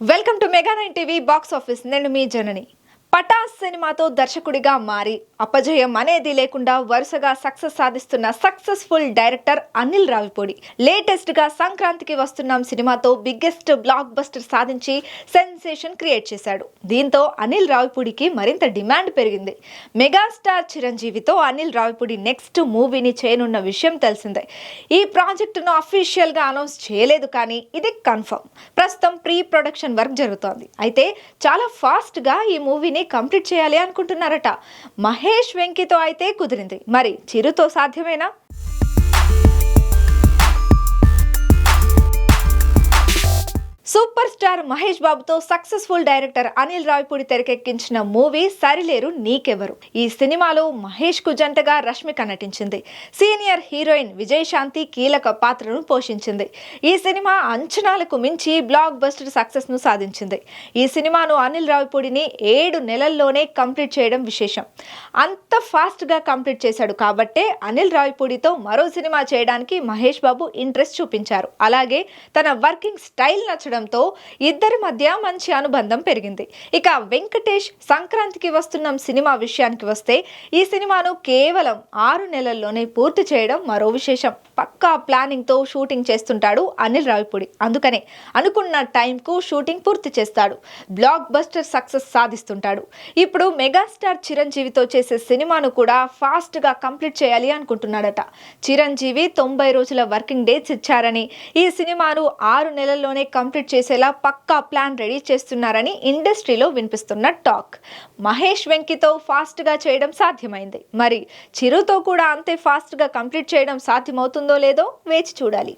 Welcome to Mega nine TV box office. నేను మీ జనని. పటాస్ సినిమాతో దర్శకుడిగా మారి అపజయం అనేది లేకుండా వరుసగా సక్సెస్ సాధిస్తున్న సక్సెస్ఫుల్ డైరెక్టర్ అనిల్ రావిపూడి. లేటెస్ట్గా సంక్రాంతికి వస్తున్నాం సినిమాతో బిగ్గెస్ట్ బ్లాక్ బస్టర్ సాధించి సెన్సేషన్ క్రియేట్ చేశాడు. దీంతో అనిల్ రావిపూడికి మరింత డిమాండ్ పెరిగింది. మెగాస్టార్ చిరంజీవితో అనిల్ రావిపూడి నెక్స్ట్ మూవీని చేయనున్న విషయం తెలిసిందే. ఈ ప్రాజెక్టును అఫీషియల్గా అనౌన్స్ చేయలేదు కానీ ఇది కన్ఫర్మ్. ప్రస్తుతం ప్రీ ప్రొడక్షన్ వర్క్ జరుగుతోంది. అయితే చాలా ఫాస్ట్గా ఈ మూవీని కంప్లీట్ చేయాలి అనుకుంటున్నారట. మహేష్ వెంకితో అయితే కుదిరింది. మరి చిరుతో సాధ్యమేనా? సూపర్ స్టార్ మహేష్ బాబుతో సక్సెస్ఫుల్ డైరెక్టర్ అనిల్ రావిపూడి తెరకెక్కించిన మూవీ సరిలేరు నీకెవరు ఈ సినిమాలో మహేష్కు జంటగా రష్మిక నటించింది. సీనియర్ హీరోయిన్ విజయశాంతి కీలక పాత్రను పోషించింది. ఈ సినిమా అంచనాలకు మించి బ్లాక్ బస్టర్ సక్సెస్ను సాధించింది. ఈ సినిమాను అనిల్ రావిపూడిని ఏడు నెలల్లోనే కంప్లీట్ చేయడం విశేషం. అంత ఫాస్ట్గా కంప్లీట్ చేశాడు కాబట్టే అనిల్ రావిపూడితో మరో సినిమా చేయడానికి మహేష్ బాబు ఇంట్రెస్ట్ చూపించారు. అలాగే తన వర్కింగ్ స్టైల్ నచ్చడం నచ్చడంతో ఇద్దరి మధ్య మంచి అనుబంధం పెరిగింది. ఇక వెంకటేష్ సంక్రాంతికి వస్తున్న సినిమా విషయానికి వస్తే ఈ సినిమాను కేవలం ఆరు నెలల్లోనే పూర్తి చేయడం మరో విశేషం. పక్కా ప్లానింగ్తో షూటింగ్ చేస్తుంటాడు అనిల్ రావిపూడి. అందుకనే అనుకున్న టైంకు షూటింగ్ పూర్తి చేస్తాడు. బ్లాక్ బస్టర్ సక్సెస్ సాధిస్తుంటాడు. ఇప్పుడు మెగాస్టార్ చిరంజీవితో చేసే సినిమాను కూడా ఫాస్ట్గా కంప్లీట్ చేయాలి అనుకుంటున్నాడట. చిరంజీవి తొంభై రోజుల వర్కింగ్ డేట్స్ ఇచ్చారని ఈ సినిమాను ఆరు నెలల్లోనే కంప్లీట్ చేసేలా పక్కా ప్లాన్ రెడీ చేస్తున్నారని ఇండస్ట్రీలో వినిపిస్తున్న టాక్. మహేష్ వెంకితో ఫాస్ట్గా చేయడం సాధ్యమైంది. మరి చిరుతో కూడా అంతే ఫాస్ట్గా కంప్లీట్ చేయడం సాధ్యమవుతుందో లేదో వేచి చూడాలి.